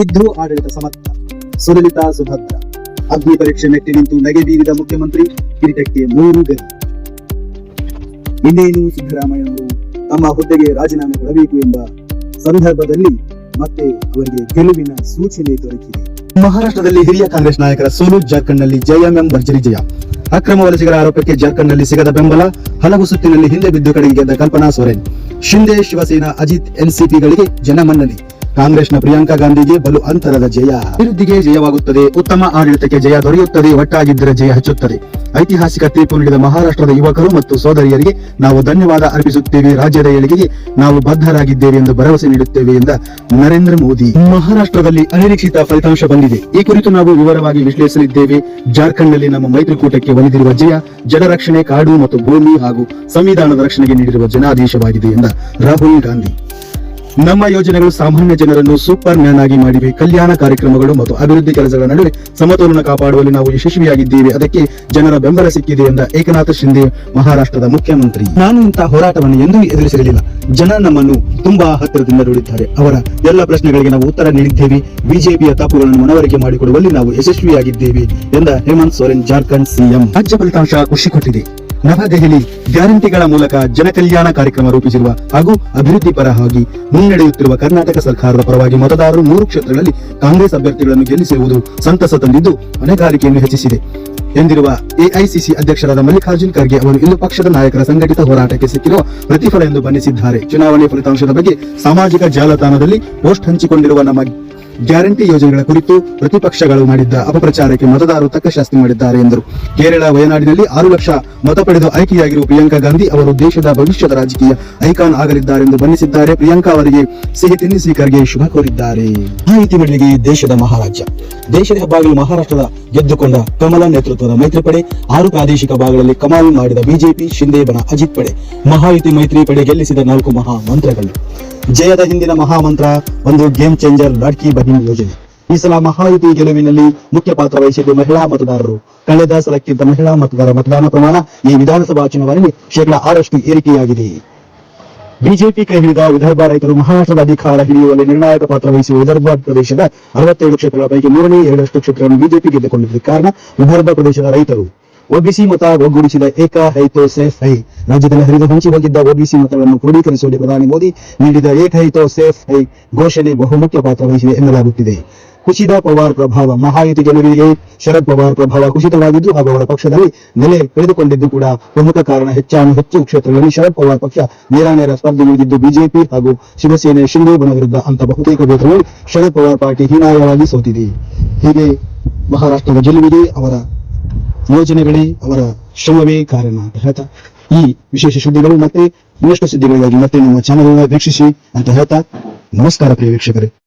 ಸಿದ್ದು ಆಡಳಿತ ಸಮರ್ಥ. ಸುಲಲಿತಾ ಸುಭದ್ರ. ಅಗ್ನಿ ಪರೀಕ್ಷೆ ಮೆಟ್ಟಿ ನಿಂತು ನಗೆ ಬೀರಿದ ಮುಖ್ಯಮಂತ್ರಿ ಕಿರೀಟಕ್ಕೆ ಮೂರು ಗರಿ. ಇನ್ನೇನು ಸಿದ್ದರಾಮಯ್ಯನವರು ತಮ್ಮ ಹುದ್ದೆಗೆ ರಾಜೀನಾಮೆ ಕೊಡಬೇಕು ಎಂಬ ಸಂದರ್ಭದಲ್ಲಿ ಮತ್ತೆ ಅವರಿಗೆ ಗೆಲುವಿನ ಸೂಚನೆ ದೊರಕಿದೆ. ಮಹಾರಾಷ್ಟ್ರದಲ್ಲಿ ಹಿರಿಯ ಕಾಂಗ್ರೆಸ್ ನಾಯಕರ ಸೋಲು, ಜಾರ್ಖಂಡ್ನಲ್ಲಿ ಜೆಎಂಎಂ ಭರ್ಜರಿ ಜಯ. ಅಕ್ರಮ ವಲಸಿಗರ ಆರೋಪಕ್ಕೆ ಜಾರ್ಖಂಡ್ನಲ್ಲಿ ಸಿಗದ ಬೆಂಬಲ, ಹಲವು ಸುತ್ತಿನಲ್ಲಿ ಹಿಂದೆ ಬಿದ್ದು ಕಡೆಗೆ ಗೆದ್ದ ಕಲ್ಪನಾ ಸೊರೆನ್. ಶಿಂದೆ ಶಿವಸೇನಾ ಅಜಿತ್ ಎನ್ಸಿಪಿಗಳಿಗೆ ಜನಮನ್ನಣೆ. ಕಾಂಗ್ರೆಸ್ನ ಪ್ರಿಯಾಂಕಾ ಗಾಂಧಿಗೆ ಬಲು ಅಂತರದ ಜಯ. ಅಭಿವೃದ್ಧಿಗೆ ಜಯವಾಗುತ್ತದೆ. ಉತ್ತಮ ಆಡಳಿತಕ್ಕೆ ಜಯ ದೊರೆಯುತ್ತದೆ. ಒಟ್ಟಾಗಿದ್ದರೆ ಜಯ ಹಚ್ಚುತ್ತದೆ. ಐತಿಹಾಸಿಕ ತೀರ್ಪು ನೀಡಿದ ಮಹಾರಾಷ್ಟ್ರದ ಯುವಕರು ಮತ್ತು ಸೋದರಿಯರಿಗೆ ನಾವು ಧನ್ಯವಾದ ಅರ್ಪಿಸುತ್ತೇವೆ. ರಾಜ್ಯದ ಏಳಿಗೆಗೆ ನಾವು ಬದ್ಧರಾಗಿದ್ದೇವೆ ಎಂದು ಭರವಸೆ ನೀಡುತ್ತೇವೆ ಎಂದ ನರೇಂದ್ರ ಮೋದಿ. ಮಹಾರಾಷ್ಟ್ರದಲ್ಲಿ ಅನಿರೀಕ್ಷಿತ ಫಲಿತಾಂಶ ಬಂದಿದೆ. ಈ ಕುರಿತು ನಾವು ವಿವರವಾಗಿ ವಿಶ್ಲೇಷಿಸಲಿದ್ದೇವೆ. ಜಾರ್ಖಂಡ್ನಲ್ಲಿ ನಮ್ಮ ಮೈತ್ರಿಕೂಟಕ್ಕೆ ಒಲಿದಿರುವ ಜಯ ಜನರಕ್ಷಣೆ ಕಾಡು ಮತ್ತು ಭೂಮಿ ಹಾಗೂ ಸಂವಿಧಾನದ ರಕ್ಷಣೆಗೆ ನೀಡಿರುವ ಜನಾದೇಶವಾಗಿದೆ ಎಂದ ರಾಹುಲ್ ಗಾಂಧಿ. ನಮ್ಮ ಯೋಜನೆಗಳು ಸಾಮಾನ್ಯ ಜನರನ್ನು ಸೂಪರ್ ಮ್ಯಾನ್ ಆಗಿ ಮಾಡಿವೆ. ಕಲ್ಯಾಣ ಕಾರ್ಯಕ್ರಮಗಳು ಮತ್ತು ಅಭಿವೃದ್ಧಿ ಕೆಲಸಗಳ ನಡುವೆ ಸಮತೋಲನ ಕಾಪಾಡುವಲ್ಲಿ ನಾವು ಯಶಸ್ವಿಯಾಗಿದ್ದೇವೆ. ಅದಕ್ಕೆ ಜನರ ಬೆಂಬಲ ಸಿಕ್ಕಿದೆ ಎಂದ ಏಕನಾಥ ಶಿಂದೆ, ಮಹಾರಾಷ್ಟ್ರದ ಮುಖ್ಯಮಂತ್ರಿ. ನಾನು ಇಂತಹ ಹೋರಾಟವನ್ನು ಎಂದೂ ಎದುರಿಸಿರಲಿಲ್ಲ ಜನ ನಮ್ಮನ್ನು ತುಂಬಾ ಹತ್ತಿರದಿಂದ ನೋಡಿದ್ದಾರೆ. ಅವರ ಎಲ್ಲ ಪ್ರಶ್ನೆಗಳಿಗೆ ನಾವು ಉತ್ತರ ನೀಡಿದ್ದೇವೆ. ಬಿಜೆಪಿಯ ತಪ್ಪುಗಳನ್ನು ಮನವರಿಕೆ ಮಾಡಿಕೊಡುವಲ್ಲಿ ನಾವು ಯಶಸ್ವಿಯಾಗಿದ್ದೇವೆ ಎಂದ ಹೇಮಂತ್ ಸೊರೆನ್, ಜಾರ್ಖಂಡ್ ಸಿಎಂ. ರಾಜ್ಯ ಫಲಿತಾಂಶ ಖುಷಿ ಕೊಟ್ಟಿದೆ. ನವದೆಹಲಿ ಗ್ಯಾರಂಟಿಗಳ ಮೂಲಕ ಜನಕಲ್ಯಾಣ ಕಾರ್ಯಕ್ರಮ ರೂಪಿಸಿರುವ ಹಾಗೂ ಅಭಿವೃದ್ಧಿ ಪರವಾಗಿ ಮುನ್ನಡೆಯುತ್ತಿರುವ ಕರ್ನಾಟಕ ಸರ್ಕಾರದ ಪರವಾಗಿ ಮತದಾರರು ಮೂರು ಕ್ಷೇತ್ರಗಳಲ್ಲಿ ಕಾಂಗ್ರೆಸ್ ಅಭ್ಯರ್ಥಿಗಳನ್ನು ಗೆಲ್ಲಿಸಿರುವುದು ಸಂತಸ ತಂದಿದ್ದು ಹೊಣೆಗಾರಿಕೆಯನ್ನು ಹೆಚ್ಚಿಸಿದೆ ಎಂದಿರುವ ಎಐಸಿಸಿ ಅಧ್ಯಕ್ಷರಾದ ಮಲ್ಲಿಕಾರ್ಜುನ್ ಖರ್ಗೆ ಅವರು ಇಂದು ಪಕ್ಷದ ನಾಯಕರ ಸಂಘಟಿತ ಹೋರಾಟಕ್ಕೆ ಸಿಕ್ಕಿರುವ ಪ್ರತಿಫಲ ಎಂದು ಬಣ್ಣಿಸಿದ್ದಾರೆ. ಚುನಾವಣೆ ಫಲಿತಾಂಶದ ಬಗ್ಗೆ ಸಾಮಾಜಿಕ ಜಾಲತಾಣದಲ್ಲಿ ಪೋಸ್ಟ್ ಹಂಚಿಕೊಂಡಿರುವ ನಮ್ಮ ಗ್ಯಾರಂಟಿ ಯೋಜನೆಗಳ ಕುರಿತು ಪ್ರತಿಪಕ್ಷಗಳು ಮಾಡಿದ್ದ ಅಪಪ್ರಚಾರಕ್ಕೆ ಮತದಾರರು ತಕ್ಕ ಶಾಸ್ತಿ ಮಾಡಿದ್ದಾರೆ ಎಂದರು. ಕೇರಳ, ವಯನಾಡಿನಲ್ಲಿ ಆರು ಲಕ್ಷ ಮತ ಪಡೆದು ಆಯ್ಕೆಯಾಗಿರುವ ಪ್ರಿಯಾಂಕಾ ಗಾಂಧಿ ಅವರು ದೇಶದ ಭವಿಷ್ಯದ ರಾಜಕೀಯ ಐಕಾನ್ ಆಗಲಿದ್ದಾರೆ ಎಂದು ಬಣ್ಣಿಸಿದ್ದಾರೆ. ಪ್ರಿಯಾಂಕಾ ಅವರಿಗೆ ಸಿಹಿ ತಿನ್ನಿಸಿ ಖರ್ಗೆ ಶುಭ ಕೋರಿದ್ದಾರೆ. ಮಾಹಿತಿ ಮಳಿಗೆ ದೇಶದ ಮಹಾರಾಜ್ಯ. ದೇಶದ ಹೆಬ್ಬಾಗಿಲು ಮಹಾರಾಷ್ಟ್ರದ ಗೆದ್ದುಕೊಂಡ ಕಮಲ ನೇತೃತ್ವದ ಮೈತ್ರಿ ಪಡೆ, ಆರು ಪ್ರಾದೇಶಿಕ ಭಾಗಗಳಲ್ಲಿ ಕಮಾಲ್ ಮಾಡಿದ ಬಿಜೆಪಿ ಶಿಂದೇಬನ ಅಜಿತ್ ಪಡೆ. ಮಹಾಯುತಿ ಮೈತ್ರಿ ಪಡೆ ಗೆಲ್ಲಿಸಿದ ನಾಲ್ಕು ಮಹಾ ಮಂತ್ರಗಳು ಜಯದ ಹಿಂದಿನ ಮಹಾಮಂತ್ರ, ಒಂದು ಗೇಮ್ ಚೇಂಜರ್ ಲಾಡ್ಕಿ ಬಹಿನ್ ಯೋಜನೆ. ಈ ಸಲ ಮಹಾಯುತಿ ಗೆಲುವಿನಲ್ಲಿ ಮುಖ್ಯ ಪಾತ್ರ ವಹಿಸಿದ್ದು ಮಹಿಳಾ ಮತದಾರರು. ಕಳೆದ ಸಲಕ್ಕಿಂತ ಮಹಿಳಾ ಮತದಾರ ಮತದಾನ ಪ್ರಮಾಣ ಈ ವಿಧಾನಸಭಾ ಚುನಾವಣೆಯಲ್ಲಿ ಶೇಕಡಾ ಆರಷ್ಟು ಏರಿಕೆಯಾಗಿದೆ. ಬಿಜೆಪಿ ಕೈ ಹಿಡಿದ ವಿದರ್ಭ ರೈತರು ಮಹಾರಾಷ್ಟ್ರದ ಅಧಿಕಾರ ಹಿಡಿಯುವಲ್ಲಿ ನಿರ್ಣಾಯಕ ಪಾತ್ರ ವಹಿಸುವ ವಿದರ್ಭ ಪ್ರದೇಶದ ಅರವತ್ತೇಳು ಕ್ಷೇತ್ರಗಳ ಪೈಕಿ ಮೂರನೇ ಎರಡಷ್ಟು ಕ್ಷೇತ್ರಗಳನ್ನು ಬಿಜೆಪಿ ಗೆದ್ದುಕೊಂಡಿದ್ದ ಕಾರಣ ವಿದರ್ಭ ಪ್ರದೇಶದ ರೈತರು. ಒಬಿಸಿ ಮತ ಒಗ್ಗೂಡಿಸಿದ ಏಕ ಹೈತೋ ಸೇಫ್ ಹೈ ರಾಜ್ಯದಲ್ಲಿ ಹರಿದು ಹಂಚಿ ಹೋಗಿದ್ದ ಒಬಿಸಿ ಮತಗಳನ್ನು ಕ್ರೋಢೀಕರಿಸುವಲ್ಲಿ ಪ್ರಧಾನಿ ಮೋದಿ ನೀಡಿದ ಏಕ ಹೈತೋ ಸೇಫ್ ಹೈ ಘೋಷಣೆ ಬಹುಮುಖ್ಯ ಪಾತ್ರ ವಹಿಸಿದೆ ಎನ್ನಲಾಗುತ್ತಿದೆ. ಕುಸಿದ ಪವಾರ್ ಪ್ರಭಾವ ಮಹಾಯುತಿ ಗೆಲುವಿಗೆ ಶರದ್ ಪವಾರ್ ಪ್ರಭಾವ ಕುಸಿತವಾಗಿದ್ದು ಹಾಗೂ ಅವರ ಪಕ್ಷದಲ್ಲಿ ನೆಲೆ ಕಳೆದುಕೊಂಡಿದ್ದು ಕೂಡ ಪ್ರಮುಖ ಕಾರಣ ಹೆಚ್ಚಾನು ಹೆಚ್ಚು ಕ್ಷೇತ್ರಗಳಲ್ಲಿ ಶರದ್ ಪವಾರ್ ಪಕ್ಷ ನೇರಾನೇರ ಸ್ಪರ್ಧೆ ನೀಡಿದ್ದು ಬಿಜೆಪಿ ಹಾಗೂ ಶಿವಸೇನೆ ಶಿಂದೆ ಬಣ ವಿರುದ್ಧ ಅಂತ ಬಹುತೇಕ ಕ್ಷೇತ್ರಗಳು ಶರದ್ ಪವಾರ್ ಪಾರ್ಟಿ ಹೀನಾಯವಾಗಿ ಸೋತಿದೆ. ಹೀಗೆ ಮಹಾರಾಷ್ಟ್ರದ ಗೆಲುವಿಗೆ ಅವರ ಯೋಜನೆಗಳೇ ಅವರ ಶ್ರಮವೇ ಕಾರಣ ಅಂತ ಹೇಳ್ತಾ, ಈ ವಿಶೇಷ ಸುದ್ದಿಗಳು ಮತ್ತೆ ಇನ್ನಷ್ಟು ಸುದ್ದಿಗಳಿಗಾಗಿ ಮತ್ತೆ ನಮ್ಮ ಚಾನಲ್ ವೀಕ್ಷಿಸಿ ಅಂತ ಹೇಳ್ತಾ, ನಮಸ್ಕಾರ ಪ್ರಿಯ ವೀಕ್ಷಕರೇ.